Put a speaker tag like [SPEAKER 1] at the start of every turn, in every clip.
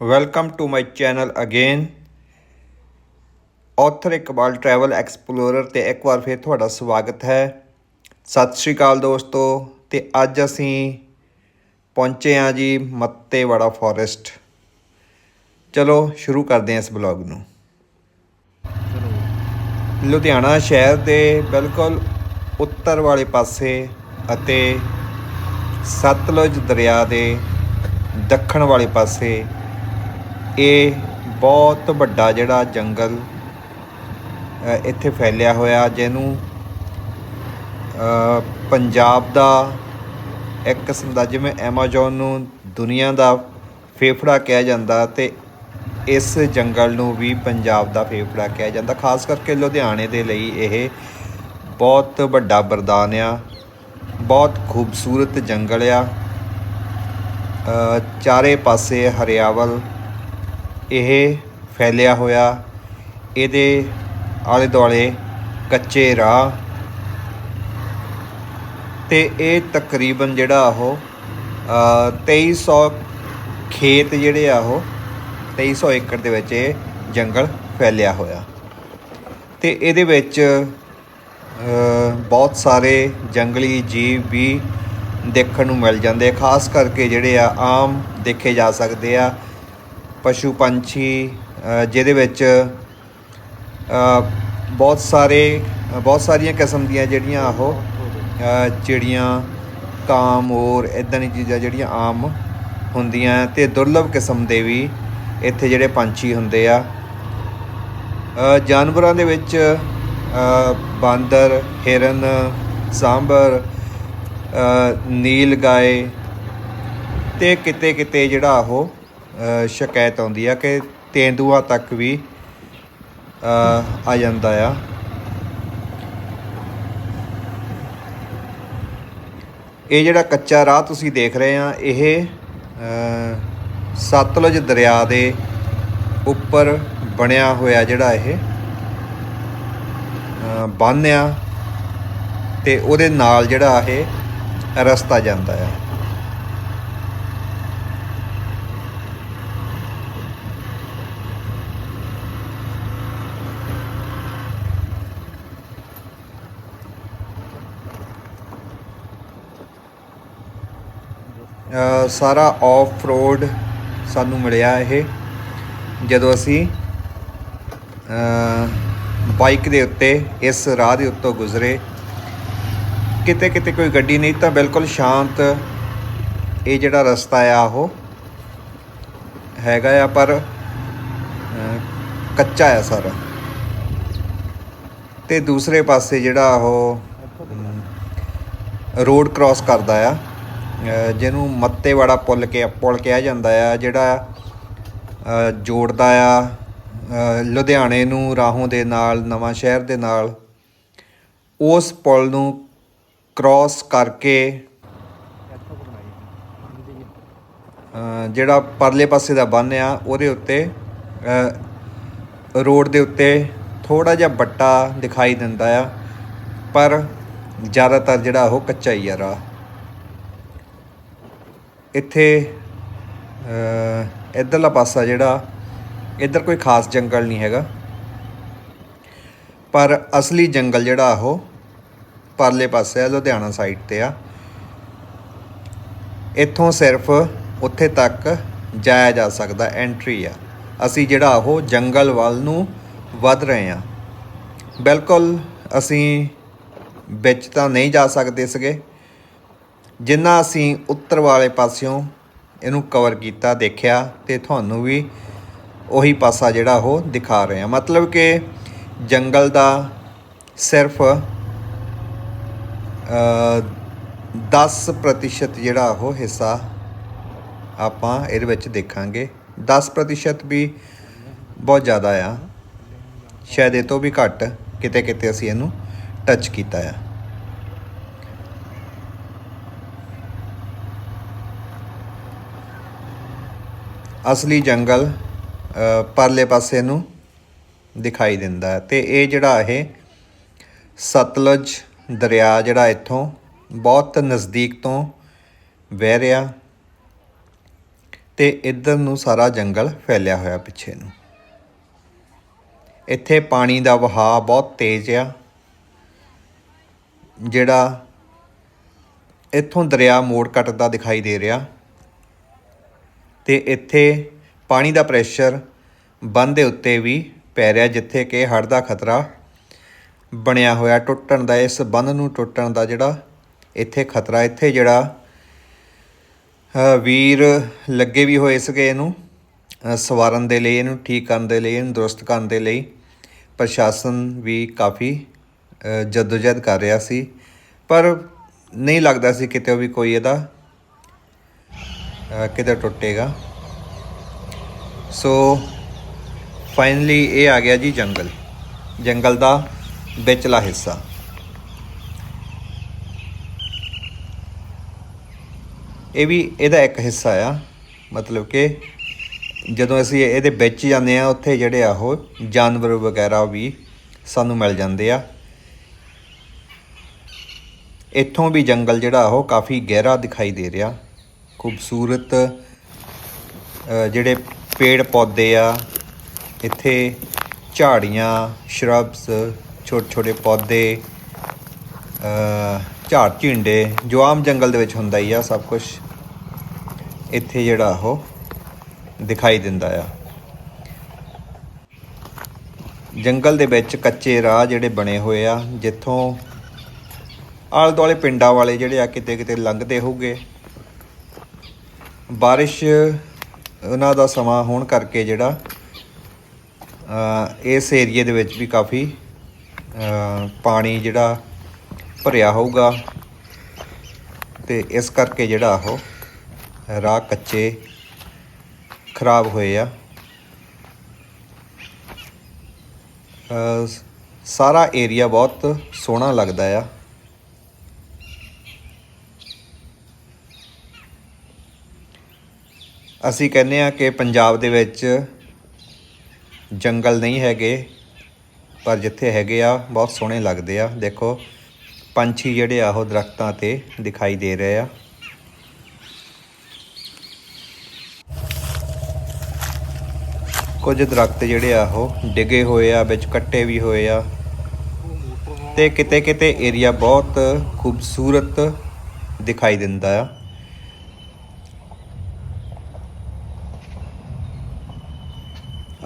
[SPEAKER 1] Welcome to my channel again author Iqbal travel explorer ਤੇ ਇੱਕ ਵਾਰ ਫਿਰ ਤੁਹਾਡਾ ਸਵਾਗਤ ਹੈ। ਸਤਿ ਸ਼੍ਰੀ ਅਕਾਲ ਦੋਸਤੋ, ਤੇ ਅੱਜ ਅਸੀਂ ਪਹੁੰਚੇ ਹਾਂ ਜੀ ਮੱਤੇਵਾੜਾ ਫੋਰੈਸਟ ਚਲੋ, ਸ਼ੁਰੂ ਕਰਦੇ ਹਾਂ ਇਸ ਬਲੌਗ ਨੂੰ। ਲੁਧਿਆਣਾ ਸ਼ਹਿਰ ਦੇ ਬਿਲਕੁਲ ਉੱਤਰ ਵਾਲੇ ਪਾਸੇ ਅਤੇ ਸਤਲੁਜ ਦਰਿਆ ਦੇ ਦੱਖਣ ਵਾਲੇ ਪਾਸੇ ਇਹ ਬਹੁਤ ਵੱਡਾ ਜਿਹੜਾ ਜੰਗਲ ਇੱਥੇ ਫੈਲਿਆ ਹੋਇਆ, ਜਿਹਨੂੰ ਪੰਜਾਬ ਦਾ ਇੱਕ ਕਿਸਮ ਦਾ, ਜਿਵੇਂ ਐਮਾਜ਼ੋਨ ਨੂੰ ਦੁਨੀਆ ਦਾ ਫੇਫੜਾ ਕਿਹਾ ਜਾਂਦਾ ਤੇ ਇਸ ਜੰਗਲ ਨੂੰ ਵੀ ਪੰਜਾਬ ਦਾ ਫੇਫੜਾ ਕਿਹਾ ਜਾਂਦਾ। ਖਾਸ ਕਰਕੇ ਲੁਧਿਆਣੇ ਦੇ ਲਈ ਇਹ ਬਹੁਤ ਵੱਡਾ ਵਰਦਾਨ ਆ, ਬਹੁਤ ਖੂਬਸੂਰਤ ਜੰਗਲ ਆ। ਚਾਰੇ ਪਾਸੇ ਹਰਿਆਵਲ ਇਹ ਫੈਲਿਆ ਹੋਇਆ ਇਹਦੇ ਆਲੇ ਦੁਆਲੇ ਕੱਚੇ ਰਾਹ ਤੇ ਇਹ ਤਕਰੀਬਨ ਜਿਹੜਾ ਉਹ ਅ, 2300 ਖੇਤ ਜਿਹੜੇ ਆ ਉਹ 2300 ਏਕੜ ਦੇ ਵਿੱਚ ਇਹ ਜੰਗਲ ਫੈਲਿਆ ਹੋਇਆ। ਤੇ ਇਹਦੇ ਵਿੱਚ ਬਹੁਤ ਸਾਰੇ ਜੰਗਲੀ ਜੀਵ ਵੀ ਦੇਖਣ ਨੂੰ ਮਿਲ ਜਾਂਦੇ ਖਾਸ ਕਰਕੇ ਜਿਹੜੇ ਆ ਆਮ ਦੇਖੇ ਜਾ ਸਕਦੇ ਆ। ਪਸ਼ੂ ਪੰਛੀ ਜਿਹਦੇ ਵਿੱਚ ਬਹੁਤ ਸਾਰੇ, ਬਹੁਤ ਸਾਰੀਆਂ ਕਿਸਮ ਦੀਆਂ ਜਿਹੜੀਆਂ ਉਹ ਚਿੜੀਆਂ ਕਾਂ ਮੋਰ ਇਦਾਂ ਦੀਆਂ ਚੀਜ਼ਾਂ ਜਿਹੜੀਆਂ ਆਮ ਹੁੰਦੀਆਂ ਤੇ ਦੁਰਲਭ ਕਿਸਮ ਦੇ ਵੀ ਇੱਥੇ ਜਿਹੜੇ ਪੰਛੀ ਹੁੰਦੇ ਆ। ਜਾਨਵਰਾਂ ਦੇ ਵਿੱਚ ਬਾਂਦਰ, ਹਿਰਨ, ਸਾਂਬਰ ਨੀਲ ਗਾਏ ਤੇ ਕਿਤੇ ਕਿਤੇ ਜਿਹੜਾ ਉਹ ਸ਼ਿਕਾਇਤ ਆਉਂਦੀ ਆ ਕਿ ਤੇਂਦੂਆ ਤੱਕ ਵੀ ਆ ਜਾਂਦਾ ਆ। ਇਹ ਜਿਹੜਾ ਕੱਚਾ ਰਾਹ ਤੁਸੀਂ ਦੇਖ ਰਹੇ ਆ ਇਹ ਸਤਲੁਜ ਦਰਿਆ ਦੇ ਉੱਪਰ ਬਣਿਆ ਹੋਇਆ ਜਿਹੜਾ ਇਹ ਅ, ਬੰਨ੍ਹ ਆ ਤੇ ਉਹਦੇ ਨਾਲ ਜਿਹੜਾ ਇਹ ਰਸਤਾ ਜਾਂਦਾ ਆ। ਸਾਰਾ ਆਫ ਰੋਡ ਸਾਨੂੰ ਮਿਲਿਆ ਇਹ। ਜਦੋਂ ਅਸੀਂ ਬਾਈਕ ਦੇ ਉੱਤੇ, ਇਸ ਰਾਹ ਦੇ ਉੱਤੋਂ ਗੁਜ਼ਰੇ, ਕਿਤੇ ਕਿਤੇ ਕੋਈ ਗੱਡੀ ਨਹੀਂ ਤਾਂ ਬਿਲਕੁਲ ਸ਼ਾਂਤ, ਇਹ ਜਿਹੜਾ ਰਸਤਾ ਆ ਉਹ ਹੈਗਾ ਆ, ਪਰ ਕੱਚਾ ਆ ਸਾਰਾ। ਤੇ ਦੂਸਰੇ ਪਾਸੇ ਜਿਹੜਾ ਉਹ ਰੋਡ ਕ੍ਰਾਸ ਕਰਦਾ ਆ। ਜਿਹਨੂੰ ਮੱਤੇਵਾੜਾ ਪੁੱਲ ਕੇ ਪੁੱਲ ਕਿਹਾ ਜਾਂਦਾ ਆ, ਜਿਹੜਾ ਜੋੜਦਾ ਆ ਲੁਧਿਆਣੇ ਨੂੰ ਰਾਹੋਂ ਦੇ ਨਾਲ, ਨਵਾਂ ਸ਼ਹਿਰ ਦੇ ਨਾਲ, ਉਸ ਪੁਲ ਨੂੰ ਕ੍ਰਾਸ ਕਰਕੇ ਜਿਹੜਾ ਪਰਲੇ ਪਾਸੇ ਦਾ ਬੰਨ ਆ, ਉਹਦੇ ਉੱਤੇ ਰੋਡ ਦੇ ਉੱਤੇ ਥੋੜਾ ਜਿਹਾ ਬੱਟਾ ਦਿਖਾਈ ਦਿੰਦਾ ਆ, ਪਰ ਜ਼ਿਆਦਾਤਰ ਜਿਹੜਾ ਉਹ ਕੱਚਾ ਹੀ ਆ ਰਾਹ। ਇੱਥੇ ਅ, ਇੱਧਰਲਾ ਪਾਸਾ ਜਿਹੜਾ ਇੱਧਰ ਕੋਈ ਖਾਸ ਜੰਗਲ ਨਹੀਂ ਹੈਗਾ। ਪਰ ਅਸਲੀ ਜੰਗਲ ਜਿਹੜਾ ਉਹ ਪਰਲੇ ਪਾਸੇ ਆ ਲੁਧਿਆਣਾ ਸਾਈਡ ਤੇ ਆ। ਇੱਥੋਂ ਸਿਰਫ ਉੱਥੇ ਤੱਕ ਜਾਇਆ ਜਾ ਸਕਦਾ ਐਂਟਰੀ ਆ। ਅਸੀਂ ਜਿਹੜਾ ਉਹ ਜੰਗਲ ਵੱਲ ਨੂੰ ਵੱਧ ਰਹੇ ਆ। ਬਿਲਕੁਲ ਅਸੀਂ ਵਿੱਚ ਤਾਂ ਨਹੀਂ ਜਾ ਸਕਦੇ ਸੀਗੇ। ਜਿੰਨਾ ਅਸੀਂ ਉੱਤਰ ਵਾਲੇ ਪਾਸਿਓਂ ਇਹਨੂੰ ਕਵਰ ਕੀਤਾ, ਦੇਖਿਆ ਤੇ ਤੁਹਾਨੂੰ ਵੀ ਉਹੀ ਪਾਸਾ ਜਿਹੜਾ ਉਹ ਦਿਖਾ ਰਹੇ ਆ ਮਤਲਬ ਕਿ ਜੰਗਲ ਦਾ ਸਿਰਫ ਅ 10% ਜਿਹੜਾ ਉਹ ਹਿੱਸਾ ਆਪਾਂ ਇਹਦੇ ਵਿੱਚ ਦੇਖਾਂਗੇ। 10% ਵੀ ਬਹੁਤ ਜ਼ਿਆਦਾ ਆ। ਸ਼ਾਇਦ ਇਹ ਤੋਂ ਵੀ ਘੱਟ ਕਿਤੇ ਕਿਤੇ ਅਸੀਂ ਇਹਨੂੰ ਟੱਚ ਕੀਤਾ ਆ। ਅਸਲੀ ਜੰਗਲ ਪਰਲੇ ਪਾਸੇ ਨੂੰ ਦਿਖਾਈ ਦਿੰਦਾ ਹੈ। ਤੇ ਇਹ ਜਿਹੜਾ ਇਹ ਸਤਲੁਜ ਦਰਿਆ ਜਿਹੜਾ ਇੱਥੋਂ ਬਹੁਤ ਨਜ਼ਦੀਕ ਤੋਂ ਵਹਿ ਰਿਹਾ ਤੇ ਇੱਧਰ ਨੂੰ ਸਾਰਾ ਜੰਗਲ ਫੈਲਿਆ ਹੋਇਆ ਪਿੱਛੇ ਨੂੰ। ਇੱਥੇ ਪਾਣੀ ਦਾ ਵਹਾਅ ਬਹੁਤ ਤੇਜ਼ ਆ। ਜਿਹੜਾ ਇੱਥੋਂ ਦਰਿਆ ਮੋੜ ਕੱਟਦਾ ਦਿਖਾਈ ਦੇ ਰਿਹਾ। ਤੇ ਇੱਥੇ ਪਾਣੀ ਦਾ ਪ੍ਰੈਸ਼ਰ ਬੰਦ ਦੇ ਉੱਤੇ ਵੀ ਪੈ ਰਿਹਾ ਜਿੱਥੇ ਕਿ ਹੜ੍ਹ ਦਾ ਖਤਰਾ ਬਣਿਆ ਹੋਇਆ ਟੁੱਟਣ ਦਾ ਇਸ ਬੰਦ ਨੂੰ ਟੁੱਟਣ ਦਾ ਜਿਹੜਾ ਇੱਥੇ ਖਤਰਾ ਇੱਥੇ ਜਿਹੜਾ ਵੀਰ ਲੱਗੇ ਵੀ ਹੋਏ ਸੀਗੇ ਇਹਨੂੰ ਸਵਾਰਨ ਦੇ ਲਈ ਇਹਨੂੰ ਠੀਕ ਕਰਨ ਦੇ ਲਈ ਇਹਨੂੰ ਦਰੁਸਤ ਕਰਨ ਦੇ ਲਈ ਪ੍ਰਸ਼ਾਸਨ ਵੀ ਕਾਫੀ ਅ, ਜਦੋਜਹਿਦ ਕਰ ਰਿਹਾ ਸੀ ਪਰ ਨਹੀਂ ਲੱਗਦਾ ਸੀ ਕਿਤੇ ਵੀ ਕੋਈ ਇਹਦਾ ਕਿਤੇ ਟੁੱਟੇਗਾ? ਸੋ ਫਾਈਨਲੀ ਇਹ ਆ ਗਿਆ ਜੀ ਜੰਗਲ। ਜੰਗਲ ਦਾ ਵਿਚਲਾ ਹਿੱਸਾ। ਇਹ ਵੀ ਇਹਦਾ ਇੱਕ ਹਿੱਸਾ ਆ। ਮਤਲਬ ਕਿ ਜਦੋਂ ਅਸੀਂ ਇਹਦੇ ਵਿੱਚ ਜਾਂਦੇ ਆ, ਉੱਥੇ ਜਿਹੜੇ ਆ ਉਹ ਜਾਨਵਰ ਵਗੈਰਾ ਵੀ ਸਾਨੂੰ ਮਿਲ ਜਾਂਦੇ ਆ। ਇੱਥੋਂ ਵੀ ਜੰਗਲ ਜਿਹੜਾ ਉਹ ਕਾਫੀ ਗਹਿਰਾ ਦਿਖਾਈ ਦੇ ਰਿਹਾ। ਖੂਬਸੂਰਤ ਜਿਹੜੇ ਪੇੜ ਪੌਦੇ ਆ, ਇੱਥੇ ਝਾੜੀਆਂ, ਸ਼ਰਬਸ, ਛੋਟੇ ਛੋਟੇ ਪੌਦੇ ਝਾੜ ਝਿੰਡੇ, ਜੋ ਆਮ ਜੰਗਲ ਦੇ ਵਿੱਚ ਹੁੰਦਾ ਹੀ ਆ, ਸਭ ਕੁਝ ਇੱਥੇ ਜਿਹੜਾ ਉਹ ਦਿਖਾਈ ਦਿੰਦਾ ਆ। ਜੰਗਲ ਦੇ ਵਿੱਚ ਕੱਚੇ ਰਾਹ ਜਿਹੜੇ ਬਣੇ ਹੋਏ ਆ, ਜਿੱਥੋਂ ਆਲੇ ਦੁਆਲੇ ਪਿੰਡਾਂ ਵਾਲੇ ਜਿਹੜੇ ਆ ਕਿਤੇ ਕਿਤੇ ਲੰਘਦੇ ਹੋਗੇ ਬਾਰਿਸ਼, ਉਹਨਾਂ ਦਾ ਸਮਾਂ ਹੋਣ ਕਰਕੇ ਜਿਹੜਾ ਇਸ ਏਰੀਏ ਦੇ ਵਿੱਚ ਵੀ ਕਾਫੀ ਪਾਣੀ ਜਿਹੜਾ ਭਰਿਆ ਹੋਊਗਾ। ਤੇ ਇਸ ਕਰਕੇ ਜਿਹੜਾ ਉਹ ਰਾਹ ਕੱਚੇ ਖਰਾਬ ਹੋਏ ਆ। ਸਾਰਾ ਏਰੀਆ ਬਹੁਤ ਸੋਹਣਾ ਲੱਗਦਾ ਆ। ਅਸੀਂ ਕਹਿੰਦੇ ਆ ਕਿ ਪੰਜਾਬ ਦੇ ਵਿੱਚ ਜੰਗਲ ਨਹੀਂ ਹੈਗੇ, ਪਰ ਜਿੱਥੇ ਹੈਗੇ ਆ, ਬਹੁਤ ਸੋਹਣੇ ਲੱਗਦੇ ਆ। ਦੇਖੋ, ਪੰਛੀ ਜਿਹੜੇ ਆ, ਉਹ ਦਰਖਤਾਂ ਤੇ ਦਿਖਾਈ ਦੇ ਰਹੇ ਆ। ਕੁਝ ਦਰਖਤ ਜਿਹੜੇ ਆ, ਉਹ ਡਿੱਗੇ ਹੋਏ ਆ, ਵਿੱਚ ਕੱਟੇ ਵੀ ਹੋਏ ਆ। ਤੇ ਕਿਤੇ ਕਿਤੇ ਏਰੀਆ ਬਹੁਤ ਖੂਬਸੂਰਤ ਦਿਖਾਈ ਦਿੰਦਾ ਆ।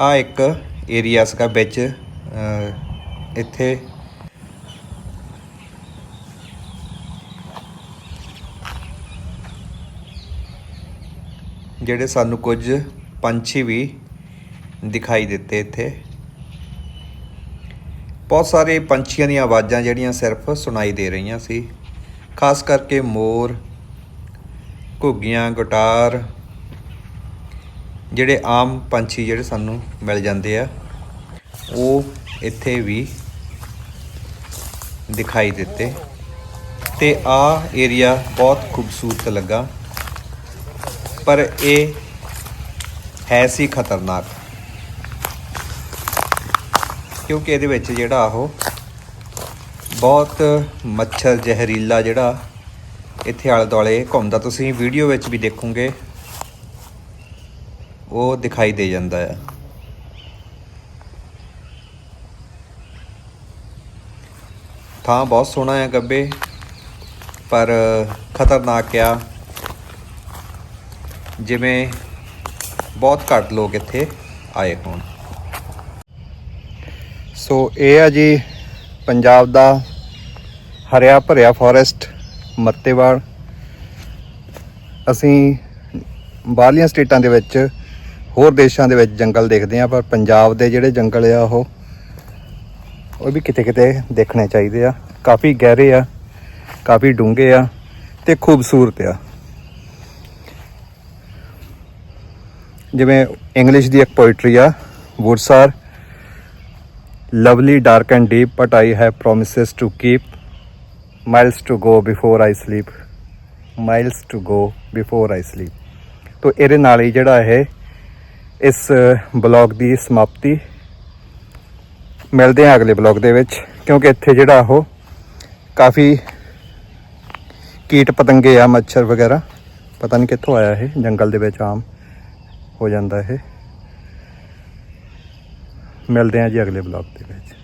[SPEAKER 1] ਆ ਇੱਕ ਏਰੀਆ ਸੀਗਾ ਵਿੱਚ ਇੱਥੇ। ਜਿਹੜੇ ਸਾਨੂੰ ਕੁਝ ਪੰਛੀ ਵੀ ਦਿਖਾਈ ਦਿੱਤੇ ਇੱਥੇ। ਬਹੁਤ ਸਾਰੇ ਪੰਛੀਆਂ ਦੀਆਂ ਆਵਾਜ਼ਾਂ ਜਿਹੜੀਆਂ ਸਿਰਫ ਸੁਣਾਈ ਦੇ ਰਹੀਆਂ ਸੀ। ਖਾਸ ਕਰਕੇ ਮੋਰ, ਘੁੱਗੀਆਂ, ਗੁਟਾਰ ਜਿਹੜੇ ਆਮ ਪੰਛੀ ਜਿਹੜੇ ਸਾਨੂੰ ਮਿਲ ਜਾਂਦੇ ਆ, ਉਹ ਇੱਥੇ ਵੀ ਦਿਖਾਈ ਦਿੱਤੇ। ਤੇ ਆ ਏਰੀਆ ਬਹੁਤ ਖੂਬਸੂਰਤ ਲੱਗਾ। ਪਰ ਇਹ ਹੈ ਸੀ ਖਤਰਨਾਕ। ਕਿਉਂਕਿ ਇਹਦੇ ਵਿੱਚ ਜਿਹੜਾ ਉਹ ਬਹੁਤ ਮੱਛਰ, ਜ਼ਹਿਰੀਲਾ ਜਿਹੜਾ ਇੱਥੇ ਆਲੇ ਦੁਆਲੇ ਘੁੰਮਦਾ। ਤੁਸੀਂ ਵੀਡੀਓ ਵਿੱਚ ਵੀ ਦੇਖੋਗੇ। ਉਹ ਦਿਖਾਈ ਦੇ ਜਾਂਦਾ ਆ। ਥਾਂ ਬਹੁਤ ਸੋਹਣਾ ਆ ਗੱਬੇ, ਪਰ ਖਤਰਨਾਕ ਆ। ਜਿਵੇਂ ਬਹੁਤ ਘੱਟ ਲੋਕ ਇੱਥੇ ਆਏ ਹੋਣ। ਸੋ ਇਹ ਆ ਜੀ ਪੰਜਾਬ ਦਾ ਹਰਿਆ ਭਰਿਆ ਫੋਰੈਸਟ ਮੱਤੇਵਾੜ ਅਸੀਂ ਬਾਹਰਲੀਆਂ ਸਟੇਟਾਂ ਦੇ ਵਿੱਚ ਹੋਰ ਦੇਸ਼ਾਂ ਦੇ ਵਿੱਚ ਜੰਗਲ ਦੇਖਦੇ ਆ ਪਰ ਪੰਜਾਬ ਦੇ ਜਿਹੜੇ ਜੰਗਲ ਆ ਉਹ ਉਹ ਵੀ ਕਿਤੇ ਕਿਤੇ ਦੇਖਣੇ ਚਾਹੀਦੇ ਆ। ਕਾਫੀ ਗਹਿਰੇ ਆ, ਕਾਫੀ ਡੂੰਘੇ ਆ ਤੇ ਖੂਬਸੂਰਤ ਆ। ਜਿਵੇਂ ਇੰਗਲਿਸ਼ ਦੀ ਇੱਕ ਪੋਇਟਰੀ ਆ woods are lovely dark and deep but I have promises to keep miles to go before I sleep miles to go before I sleep ਤੋ ਇਹਦੇ ਨਾਲ ਹੀ ਜਿਹੜਾ ਇਹ ਇਸ ਬਲੌਗ ਦੀ ਸਮਾਪਤੀ। ਮਿਲਦੇ ਹਾਂ ਅਗਲੇ ਬਲੌਗ ਦੇ ਵਿੱਚ, ਕਿਉਂਕਿ ਇੱਥੇ ਜਿਹੜਾ ਉਹ ਕਾਫੀ ਕੀਟ ਪਤੰਗੇ ਆ, ਮੱਛਰ ਵਗੈਰਾ। ਪਤਾ ਨਹੀਂ ਕਿੱਥੋਂ ਆਇਆ ਇਹ, ਜੰਗਲ ਦੇ ਵਿੱਚ ਆਮ ਹੋ ਜਾਂਦਾ ਇਹ। ਮਿਲਦੇ ਹਾਂ ਜੀ ਅਗਲੇ ਬਲੌਗ ਦੇ ਵਿੱਚ।